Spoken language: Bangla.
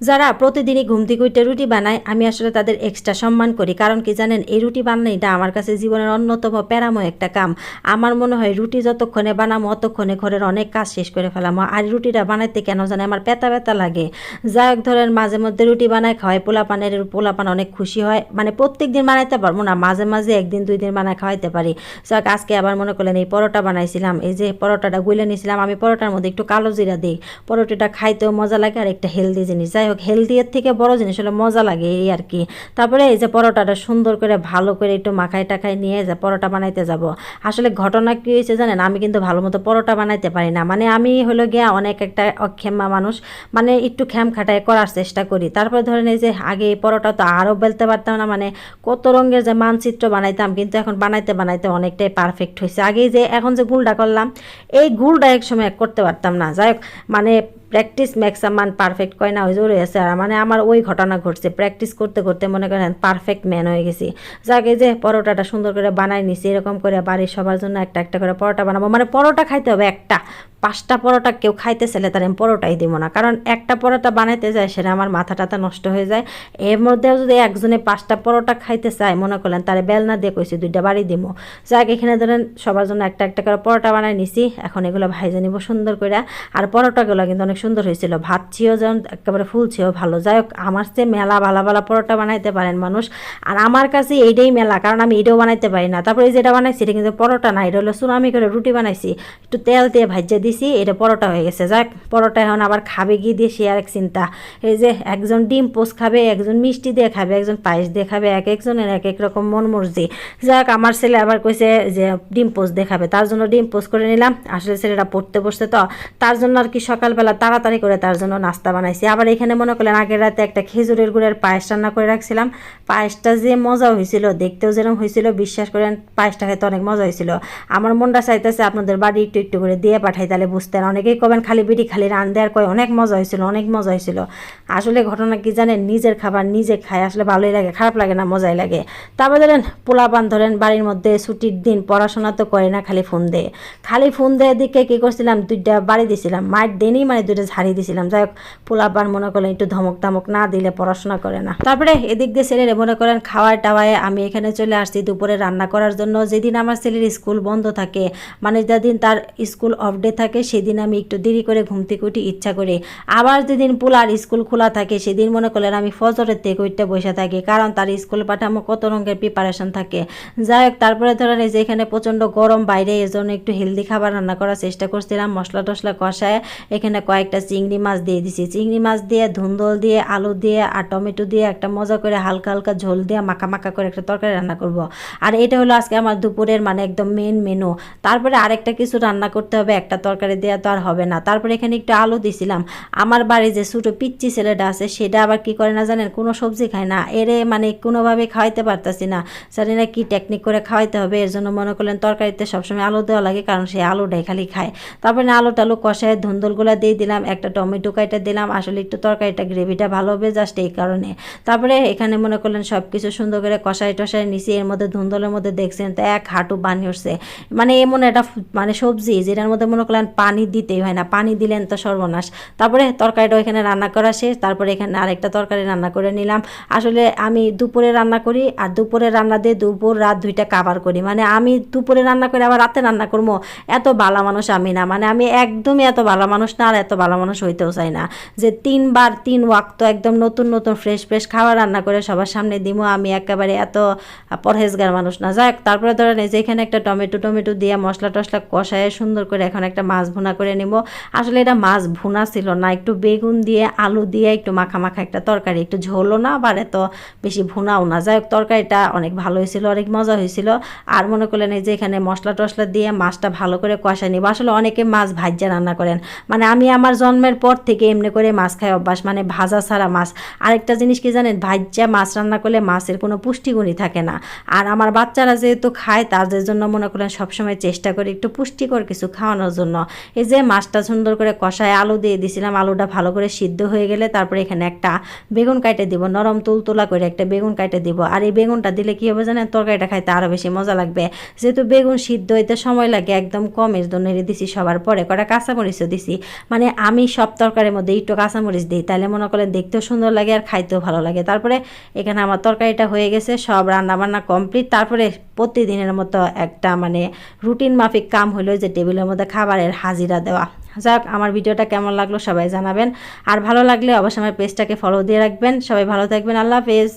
যারা প্রতিদিনই ঘুম থেকে উঠে রুটি বানায়, আমি আসলে তাদের এক্সট্রা সম্মান করি। কারণ কি জানেন, এই রুটি বানাইটা আমার কাছে জীবনের অন্যতম প্যারাময় একটা কাম। আমার মনে হয় রুটি যতক্ষণে বানামো, অতক্ষণে ঘরের অনেক কাজ শেষ করে ফেলামো। আর রুটিটা বানাইতে কেন জানে আমার পেতা পেতা লাগে। যাই হোক ধরেন, মাঝে মধ্যে রুটি বানায় খাওয়াই, পোলাপানের, পোলাপান অনেক খুশি হয়। মানে প্রত্যেক দিন বানাইতে পারব না, মাঝে মাঝে একদিন, দুই দিন বানায় খাওয়াইতে পারি। যাক আজকে আবার মনে করলেন এই পরোটা বানাইছিলাম। এই যে পরোটাটা গুলে নিয়েছিলাম, আমি পরোটার মধ্যে একটু কালো জিরা দিই। পরোটাটা খাইতেও মজা লাগে আর একটা হেলদি জিনিস। যাই হোক হেলদি এর থেকে বড় জিনিস হলো মজা লাগে এই আর কি। তারপরে এই যে পরোটাটা সুন্দর করে ভালো করে একটু মাখাই টাখাই নিয়ে যে, পরোটা বানাইতে যাব। আসলে ঘটনা কি হয়েছে জানেন? আমি কিন্তু ভালো মতো পরোটা বানাইতে পারি না। মানে আমি হলো গিয়া অনেক একটা অক্ষেমা মানুষ মানে একটু খ্যাম খাটায় করার চেষ্টা করি। তারপরে ধরেন এই যে আগে এই পরোটা তো আরও বেলতে পারতাম না মানে কত রঙের যে মানচিত্র বানাইতাম, কিন্তু এখন বানাইতে বানাইতে অনেকটাই পারফেক্ট হয়েছে আগে যে এখন যে গুলটা করলাম, এই গুলটা এক সময় করতে পারতাম না। যাই হোক মানে প্র্যাকটিস ম্যাক্স মান পারফেক্ট কয় না, ওই জোরে আছে, আর মানে আমার ওই ঘটনা ঘটছে। প্র্যাকটিস করতে করতে মনে করেন পারফেক্ট ম্যান হয়ে গেছি। যাকে যে পরোটাটা সুন্দর করে বানাই নিছি, এরকম করে বাড়ির সবার জন্য একটা একটা করে পরোটা বানাবো। মানে পরোটা খাইতে হবে একটা। পাঁচটা পরোটা কেউ খাইতে চাইলে তার আমি পরোটাই দিব না। কারণ একটা পরোটা বানাইতে যায়, সেটা আমার মাথা টাথা নষ্ট হয়ে যায়। এর মধ্যেও যদি একজনে পাঁচটা পরোটা খাইতে চায়, মনে করলেন তারে বেলনা দিয়ে কইছি, দুইটা বাড়ি দিব যাক, এখানে ধরেন সবার জন্য একটা একটা করে পরোটা বানাই নিছি। এখন এগুলো ভাইজে নিব সুন্দর করে আর পরোটাগুলো কিন্তু অনেক সুন্দর হয়েছিল। ভাত ছিও যেমন একেবারে ফুল ছিও ভালো। যাই হোক, আমার চেয়ে মেলা ভালো ভালো পরোটা বানাইতে পারেন মানুষ। আর আমার কাছে এইটাই মেলা, কারণ আমি এটাও বানাইতে পারি না। তারপরে যেটা বানাইছি, এটা কিন্তু পরোটা না, এটা হলো সুনামি করে রুটি বানাইছি। একটু তেল দিয়ে ভাজ্যে দিছি, এটা পরোটা হয়ে গেছে। যাক, পরোটা এখন আবার খাবে গিয়ে দিয়ে সে আরেক চিন্তা। এই যে একজন ডিম পোস্ট খাবে, একজন মিষ্টি দিয়ে খাবে, একজন পায়েস দিয়ে খাবে, এক একজনের এক এক রকম মন মর্জি। যাক, আমার ছেলে আবার কইছে যে ডিম পোস্ট দেখাবে তার জন্য ডিম পোস্ট করে নিলাম। আসলে ছেলেটা পড়তে বসছে তো। তার জন্য আর কি সকালবেলা তাড়াতাড়ি করে তার জন্য নাস্তা বানাইছি। আবার এখানে মনে করলেন আগের রাতে একটা খেজুরের গুড়ের পায়েস রান্না করে রাখছিলাম। পায়েসটা যে মজা হয়েছিল দেখতেও যেরকম হয়েছিল বিশ্বাস করেন, পায়েসটা খেতে অনেক মজা হয়েছিল আমার মনটা চাইতেছে আপনাদের বাড়ি একটু একটু করে দিয়ে পাঠাই, তাহলে বুঝতেন। অনেকেই কবেন খালি বিড়ি খালি রান দেওয়ার কয়, অনেক মজা হয়েছিল, অনেক মজা হয়েছিল। আসলে ঘটনা কি জানেন? নিজের খাবার নিজে খায়, আসলে ভালোই লাগে, খারাপ লাগে না, মজাই লাগে। তারপরে ধরেন পোলাপান ধরেন, বাড়ির মধ্যে ছুটির দিন পড়াশোনা তো করে না, খালি ফোন দেয়। খালি ফোন দেওয়ার দিকে কী করছিলাম? দুইটা বাড়ি দিছিলাম, মায়ের দিনই মানে দুইটা ঝাড়ি দিছিলাম। যাই হোক, পোলাপান মনে করেন একটু ধমক ধমক না দিলে পড়াশোনা করে না। তারপরে এদিক দিয়ে ছেলেরা মনে করেন খাওয়ার টাওয়ায় আমি এখানে চলে আসছি দুপুরে রান্না করার জন্য। যেদিন আমার ছেলের স্কুল বন্ধ থাকে মানে যেদিন তার স্কুল অফ ডে থাকে সেদিন আমি একটু দেরি করে ঘুম থেকে উঠি, ইচ্ছা করে। আবার যেদিন পোলার স্কুল খোলা থাকে, সেদিন মনে করলেন আমি ফজরের থেকে উঠতে বসে থাকি, কারণ তার স্কুল পাঠামো কত রঙের প্রিপারেশন থাকে। যাই হোক, তারপরে ধরেন এই যে এখানে প্রচণ্ড গরম বাইরে এই জন্য একটু হেলদি খাবার রান্না করার চেষ্টা করছিলাম, মশলা টশলা কষায়। এখানে কয়েকটা চিংড়ি মাছ দিয়ে দিছি। চিংড়ি মাছ দিয়ে, ধুন্দল দিয়ে, আলু দিয়ে আর টমেটো দিয়ে একটা মজা করে হালকা হালকা ঝোল দিয়ে মাখা মাখা করে একটা তরকারি রান্না করব। আর এটা হলো আজকে আমার দুপুরের মানে একদম মেন মেনু তারপরে আরেকটা কিছু রান্না করতে হবে, একটা তরকারি দেওয়া তো আর হবে না। তারপরে এখানে একটু আলু দিছিলাম। আমার বাড়ি যে ছোটো পিচ্চি ছেলেটা আছে, সেটা আবার কি করে না জানেন, কোনো সবজি খায় না। এরে মানে কোনোভাবে খাওয়াইতে পারতাছি না। জানি না কি টেকনিক করে খাওয়াইতে হবে, এর জন্য মনে করলেন তরকারিতে সবসময় আলু দেওয়া লাগে, কারণ সে আলুটাই খালি খায়। তারপরে আলু টালু কষায় ধুন্দলগুলো দিয়ে দিলাম, একটা টমেটো কাইটা দিলাম, আসলে একটু তরকারিটা গ্রেভিটা ভালো হবে জাস্ট এই কারণে। তারপরে এখানে মনে করলেন সব কিছু সুন্দর করে কষাই টষাই নিছি, এর মধ্যে ধুন্দলের মধ্যে দেখছেন তো এক হাঁটু বানিয়ে উঠছে। মানে এমন একটা মানে সবজি, যেটার মধ্যে মনে করলেন পানি দিতেই হয় না। পানি দিলেন তো সর্বনাশ। তারপরে তরকারিটা এখানে রান্না করা শেষ। তারপরে এখানে আরেকটা তরকারি রান্না করে নিলাম। আসলে আমি দুপুরে রান্না করি আর দুপুরে রান্না দিয়ে দুপুর রাত দুইটা কাবার করি। মানে আমি দুপুরে রান্না করে আবার রাতে রান্না করব এত ভালো মানুষ আমি না। মানে আমি একদমই এত ভালো মানুষ না আর এত ভালো মানুষ হইতেও চাই না। যে তিনবার তিন ওয়াক্ত একদম নতুন নতুন ফ্রেশ ফ্রেশ খাবার রান্না করে সবার সামনে দিব আমি একেবারে এত পরহেজগার মানুষ না। যাক তারপরে ধরেন যে এখানে একটা টমেটো টমেটো দিয়ে মশলা টশলা কষায় সুন্দর করে এখন একটা মাছ ভুনা করে নেব। আসলে এটা মাছ ভুনা ছিল না, একটু বেগুন দিয়ে, আলু দিয়ে একটু মাখা মাখা একটা তরকারি, একটু ঝোলও না আবার এত বেশি ভুনাও না। যাই হোক, তরকারিটা অনেক ভালো হয়েছিল, অনেক মজা হয়েছিল। আর মনে করলেন এই যে এখানে মশলা টশলা দিয়ে মাছটা ভালো করে কষায় নিব। আসলে অনেকে মাছ ভাজ্যা রান্না করেন। মানে আমি আমার জন্মের পর থেকে এমনি করে মাছ খাই অভ্যাস মানে ভাজা ছাড়া মাছ। আরেকটা জিনিস কি জানেন, ভাজ্যা মাছ রান্না করলে মাছের কোনো পুষ্টিগুণই থাকে না। আর আমার বাচ্চারা যেহেতু খায়, তাদের জন্য মনে করেন সবসময় চেষ্টা করি একটু পুষ্টিকর কিছু খাওয়ানোর জন্য। এই যে মাছটা সুন্দর করে কষায় আলু দিয়ে দিছিলাম, আলুটা ভালো করে সিদ্ধ হয়ে গেলে তারপরে এখানে একটা বেগুন কাটে দিব, নরম তুলতুলা করে একটা বেগুন কাটে দিব। আর এই বেগুনটা দিলে কি হবে জানেন, তরকারিটা খাইতে আরও বেশি মজা লাগবে। যেহেতু বেগুন সিদ্ধ হইতে সময় লাগে, একদম কম এর জন্য দিছি সবার পরে। কটা কাঁচামরিচও দিছি। মানে আমি সব তরকারির মধ্যে একটু কাঁচামরিচ দিই তাহলে মনে করেন দেখতেও সুন্দর লাগে আর খাইতেও ভালো লাগে। তারপরে এখানে আমার তরকারিটা হয়ে গেছে, সব রান্না বান্না কমপ্লিট। তারপরে প্রতিদিনের মতো একটা মানে রুটিন মাফিক কাম হলো যে টেবিলের মধ্যে খাবারের হাজিরা দেওয়া। যাক, আমার ভিডিওটা কেমন লাগল সবাই জানাবেন। আর ভালো লাগলে অবশ্যই আমার পেজটাকে ফলো দিয়ে রাখবেন। সবাই ভালো থাকবেন। আল্লাহ হাফেজ।